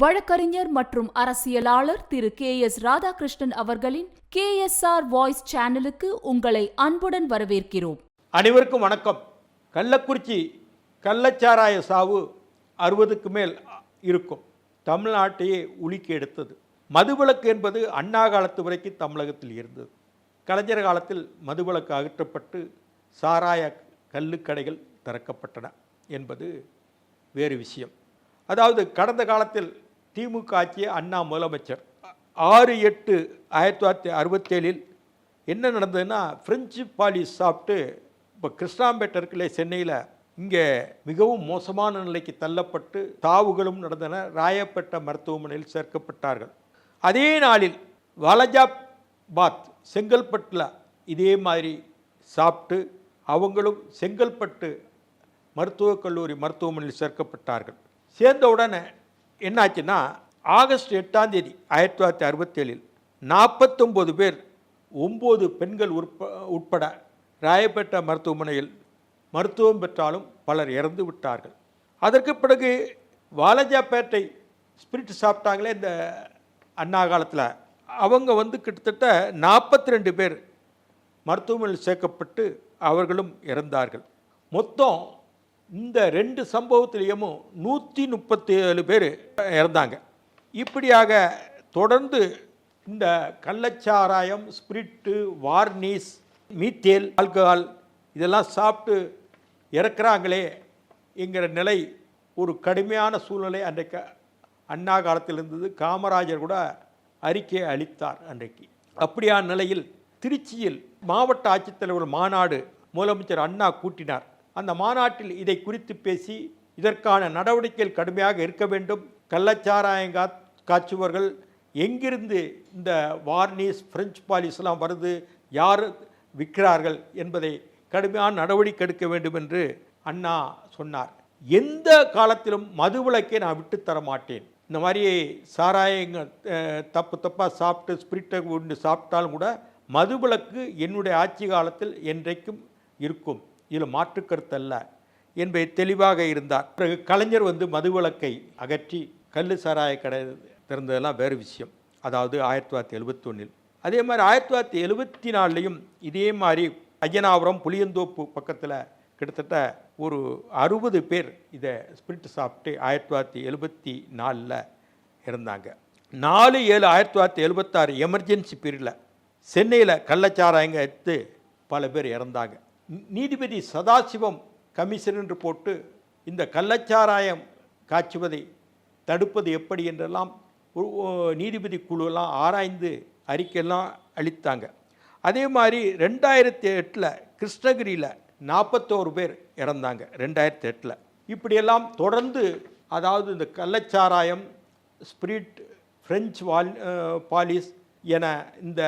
வழக்கறிஞர் மற்றும் அரசியலாளர் திரு கே எஸ் ராதாகிருஷ்ணன் அவர்களின் கே எஸ் ஆர் வாய்ஸ் சேனலுக்கு உங்களை அன்புடன் வரவேற்கிறோம். அனைவருக்கும் வணக்கம். கள்ளக்குறிச்சி கள்ளச்சாராய சாவு அறுபதுக்கு மேல் இருக்கும். தமிழ்நாட்டையே உலுக்கி எடுத்தது. மதுவிலக்கு என்பது அண்ணா காலத்து வரைக்கும் தமிழகத்தில் இருந்தது. கலைஞர் காலத்தில் மதுவிலக்கு அகற்றப்பட்டு சாராய கள்ளுக்கடைகள் திறக்கப்பட்டன என்பது வேறு விஷயம். அதாவது கடந்த காலத்தில் திமுக ஆட்சி அண்ணா முதலமைச்சர். ஆறு எட்டு ஆயிரத்தி தொள்ளாயிரத்தி அறுபத்தேழில் என்ன நடந்ததுன்னா ஃப்ரெஞ்சு பாலிஸ் சாப்பிட்டு இப்போ கிருஷ்ணாம்பேட்டை இருக்குல்ல சென்னையில் இங்கே மிகவும் மோசமான நிலைக்கு தள்ளப்பட்டு தாவுகளும் நடந்தன. ராயப்பேட்டை மருத்துவமனையில் சேர்க்கப்பட்டார்கள். அதே நாளில் வாலஜாபாத் செங்கல்பட்டில் இதே மாதிரி சாப்பிட்டு அவங்களும் செங்கல்பட்டு மருத்துவக் கல்லூரி மருத்துவமனையில் சேர்க்கப்பட்டார்கள். சேர்ந்த உடனே என்னாச்சுன்னா ஆகஸ்ட் எட்டாம் தேதி ஆயிரத்தி தொள்ளாயிரத்தி அறுபத்தேழில் நாற்பத்தொம்போது பேர் ஒம்பது பெண்கள் உட்ப உட்பட ராயப்பேட்டை மருத்துவமனையில் மருத்துவம் பெற்றாலும் பலர் இறந்து விட்டார்கள். அதற்கு பிறகு வாலஜாப்பேட்டை ஸ்பிரிட் சாப்பிட்டாங்களே இந்த அண்ணா காலத்தில். அவங்க வந்து கிட்டத்தட்ட நாற்பத்தி ரெண்டு பேர் மருத்துவமனையில் சேர்க்கப்பட்டு அவர்களும் இறந்தார்கள். மொத்தம் இந்த ரெண்டு சம்பவத்திலையும் நூற்றி முப்பத்தி ஏழு பேர் இறந்தாங்க. இப்படியாக தொடர்ந்து இந்த கள்ளச்சாராயம் ஸ்பிரிட்டு வார்னிஸ் மீத்தேல் ஆல்கஹால் இதெல்லாம் சாப்பிட்டு இறக்குறாங்களே என்கிற நிலை ஒரு கடுமையான சூழ்நிலை அன்றைக்கு அண்ணா காலத்தில் இருந்தது. காமராஜர் கூட அறிக்கையை அளித்தார் அன்றைக்கு. அப்படியான நிலையில் திருச்சியில் மாவட்ட ஆட்சித்தலைவர் மாநாடு முதலமைச்சர் அண்ணா கூட்டினார். அந்த மாநாட்டில் இதை குறித்து பேசி இதற்கான நடவடிக்கைகள் கடுமையாக இருக்க வேண்டும். கள்ளச்சாராயம் கா காய்ச்சுவர்கள் எங்கிருந்து இந்த வார்னிஸ் பிரெஞ்சு பாலிஸ்லாம் வருது யார் விற்கிறார்கள் என்பதை கடுமையான நடவடிக்கை எடுக்க வேண்டும் என்று அண்ணா சொன்னார். எந்த காலத்திலும் மது விளக்கை நான் விட்டுத்தர தர மாட்டேன். இந்த மாதிரி சாராயங்க தப்பு தப்பாக சாப்பிட்டு ஸ்பிரிட்டை கொண்டு சாப்பிட்டாலும் கூட மதுவிலக்கு என்னுடைய ஆட்சி காலத்தில் என்றைக்கும் இருக்கும். இதில் மாற்று கருத்தல்ல என்பதை தெளிவாக இருந்தார். பிறகு கலைஞர் வந்து மதுவிலக்கை அகற்றி கல் சாராய கடை திறந்ததெல்லாம் வேறு விஷயம். அதாவது ஆயிரத்தி தொள்ளாயிரத்தி எழுபத்தொன்னில். அதே மாதிரி ஆயிரத்தி தொள்ளாயிரத்தி எழுபத்தி நாலுலையும் இதே மாதிரி ஐயனாபுரம் புளியந்தோப்பு பக்கத்தில் கிட்டத்தட்ட ஒரு அறுபது பேர் இதை ஸ்பிரிட் சாப்பிட்டு ஆயிரத்தி தொள்ளாயிரத்தி எழுபத்தி நாலில் இருந்தாங்க நாலு ஏழு ஆயிரத்தி தொள்ளாயிரத்தி எழுபத்தாறு எமர்ஜென்சி பீரியடில் சென்னையில் கள்ளச்சாராயங்க எடுத்து பல பேர் இறந்தாங்க. நீதிபதி சதாசிவம் கமிஷன் என்று போட்டு இந்த கள்ளச்சாராயம் காய்ச்சுவதை தடுப்பது எப்படி என்றெல்லாம் நீதிபதி குழுவெல்லாம் ஆராய்ந்து அறிக்கையெல்லாம் அளித்தாங்க. அதே மாதிரி ரெண்டாயிரத்தி எட்டில் கிருஷ்ணகிரியில் நாற்பத்தோரு பேர் இறந்தாங்க ரெண்டாயிரத்தி எட்டில் இப்படியெல்லாம் தொடர்ந்து அதாவது இந்த கள்ளச்சாராயம் ஸ்பிரிட் பிரெஞ்சு வால் பாலிஸ் என இந்த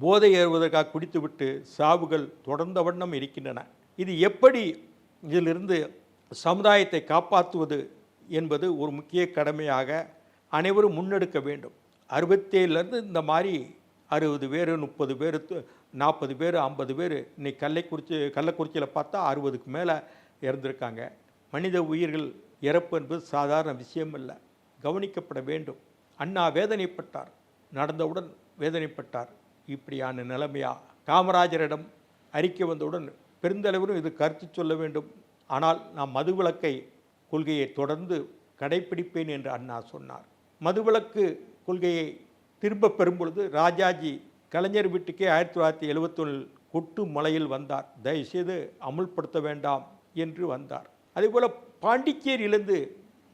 போதை ஏறுவதற்காக குடித்துவிட்டு சாவுகள் தொடர்ந்த வண்ணம் இருக்கின்றன. இது எப்படி இதிலிருந்து சமுதாயத்தை காப்பாற்றுவது என்பது ஒரு முக்கிய கடமையாக அனைவரும் முன்னெடுக்க வேண்டும். அறுபத்தேழுலேருந்து இந்த மாதிரி அறுபது பேர் முப்பது பேர் நாற்பது பேர் ஐம்பது பேர் இன்னைக்கு கள்ளைக்குறிச்சி கள்ளக்குறிச்சியில் பார்த்தா அறுபதுக்கு மேலே இறந்துருக்காங்க. மனித உயிர்கள் இறப்பு என்பது சாதாரண விஷயம் இல்லை கவனிக்கப்பட வேண்டும். அண்ணா வேதனைப்பட்டார். நடந்தவுடன் வேதனைப்பட்டார். இப்படியான நிலைமையா? காமராஜரிடம் அறிக்கை வந்தவுடன் பெருந்தளவிலும் இது கருத்து சொல்ல வேண்டும். ஆனால் நான் மதுவிலக்கை கொள்கையை தொடர்ந்து கடைப்பிடிப்பேன் என்று அண்ணா சொன்னார். மதுவிலக்கு கொள்கையை திரும்ப பெறும்பொழுது ராஜாஜி கலைஞர் வீட்டுக்கே ஆயிரத்தி தொள்ளாயிரத்தி எழுபத்தொன்னில் கொட்டு மலையில் வந்தார். தயவுசெய்து அமுல்படுத்த வேண்டாம் என்று வந்தார். அதேபோல் பாண்டிச்சேரியிலிருந்து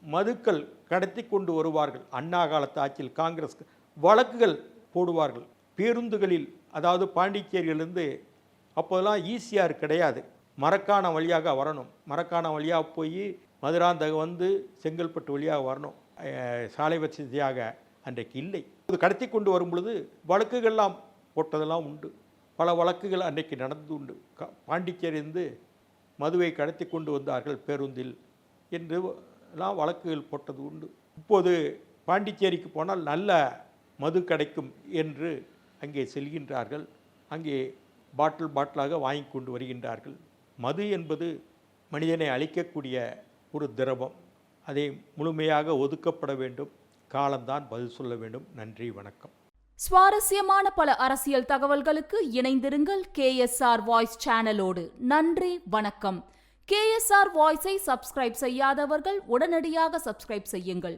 மதுக்கள் கடத்தி கொண்டு வருவார்கள். அண்ணா காலத்து ஆட்சியில் காங்கிரஸ் வழக்குகள் போடுவார்கள். பேருந்துகளில் அதாவது பாண்டிச்சேரியிலேருந்து அப்போதெல்லாம் ஈஸியாக கிடையாது. மரக்கான வழியாக வரணும். மரக்கான வழியாக போய் மதுராந்தகம் வந்து செங்கல்பட்டு வழியாக வரணும். சாலை வசதியாக அன்றைக்கு இல்லை. இது கடத்தி கொண்டு வரும் பொழுது வழக்குகள்லாம் போட்டதெல்லாம் உண்டு. பல வழக்குகள் அன்றைக்கு நடந்து உண்டு. க- பாண்டிச்சேரியிலிருந்து மதுவை கடத்தி கொண்டு வந்தார்கள் பேருந்தில் என்று எல்லாம் வழக்குகள் போட்டது உண்டு. இப்போது பாண்டிச்சேரிக்கு போனால் நல்ல மது கிடைக்கும் என்று அங்கே செல்கின்றார்கள். அங்கே பாட்டில் பாட்டிலாக வாங்கி கொண்டு வருகின்றார்கள். மது என்பது மனிதனை அழிக்கக்கூடிய ஒரு திரவம். அதை முழுமையாக ஒதுக்கப்பட வேண்டும். காலம்தான் பதில் சொல்ல வேண்டும். நன்றி வணக்கம். சுவாரஸ்யமான பல அரசியல் தகவல்களுக்கு இணைந்திருங்கள் கேஎஸ்ஆர் வாய்ஸ் சேனலோடு. நன்றி வணக்கம். கேஎஸ்ஆர் வாய்ஸை சப்ஸ்கிரைப் செய்யாதவர்கள் உடனடியாக சப்ஸ்கிரைப் செய்யுங்கள்.